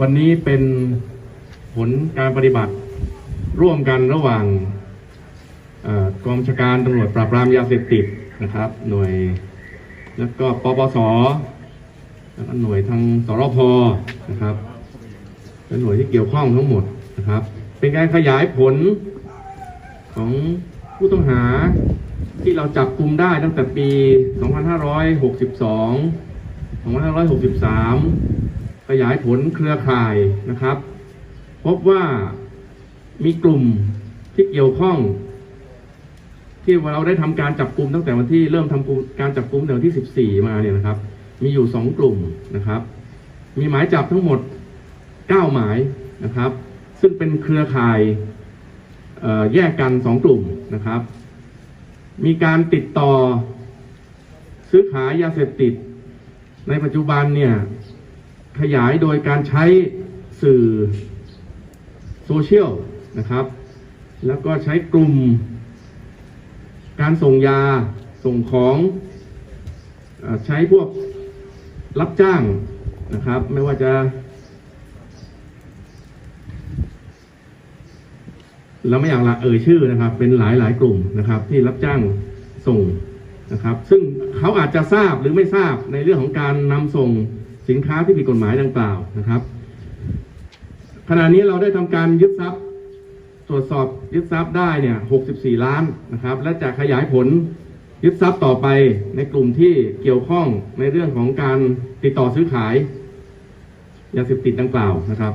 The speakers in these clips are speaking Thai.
วันนี้เป็นผลการปฏิบัติร่วมกันระหว่างอกองชาการตำรวจปราบปรามยาเสพติดนะครับ หน่วยแล้วก็ปปสแล้วก็หน่วยทางสรพนะครับเป็นหน่วยที่เกี่ยวข้องทั้งหมดนะครับ เป็นการขยายผลของผู้ต้องหาที่เราจับกลุ่มได้ตั้งแต่ปี 2562 2563 ขยายผลเครือข่ายนะครับ พบว่ามีกลุ่มที่เกี่ยวข้อง ที่เราได้ทำการจับกลุ่มตั้งแต่วันที่เริ่มทำการจับกลุ่มตั้งแต่วันที่ 14 มาเนี่ยนะครับ มีอยู่ 2 กลุ่มนะครับ มีหมายจับทั้งหมด 9 หมายนะครับ ซึ่งเป็นเครือข่ายแยกกัน 2 กลุ่มนะครับ มีการติดต่อซื้อขายยาเสพติด ในปัจจุบันเนี่ย ขยายโดยการใช้สื่อโซเชียลนะครับ แล้วก็ใช้กลุ่ม การส่งยาส่งของอใช้พวกรับจ้างนะครับ ไม่ว่าจะเราไม่อยากละเอ่ยชื่อนะครับ เป็นหลายหลายๆกลุ่มนะครับ ที่รับจ้างส่งนะครับ ซึ่งเขาอาจจะทราบหรือไม่ทราบในเรื่องของการนำส่ง สินค้าที่ผิดกฎหมายดังกล่าวนะครับ ขณะนี้เราได้ทำการยึดทรัพย์ ตรวจสอบยึดทรัพย์ได้เนี่ย64 ล้านนะครับ และจะขยายผลยึดทรัพย์ต่อไปในกลุ่มที่เกี่ยวข้องในเรื่องของการติดต่อซื้อขายยาเสพติดดังกล่าวนะครับ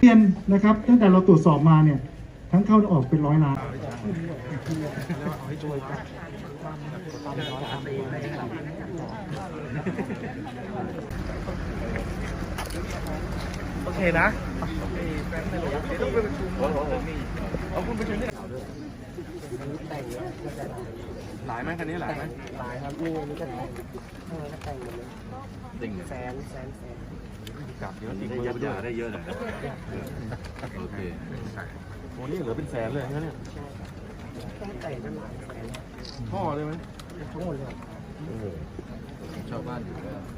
เรียนนะครับตั้งแต่เราตรวจสอบมาเนี่ยทั้งเข้าและออกเป็นร้อยล้านโอเคนะต้องไปประชุมเอาคุณประชุมที่ห หลายไหมคันนี้หลายไหมหลายครับนี่นี่ก็แต่งเออก็แต่งหมดเลยดิ่งแสนแสนแสนกลับเยอะจริงได้ยัดยาได้เยอะหน่อยนะโอเคโอ้นี่เหลือเป็นแสนเลยนะเนี่ยแค่แต่งก็หลายแสนท่อเลยไหมทั้งหมดเลยชาวบ้านอยู่ก็เ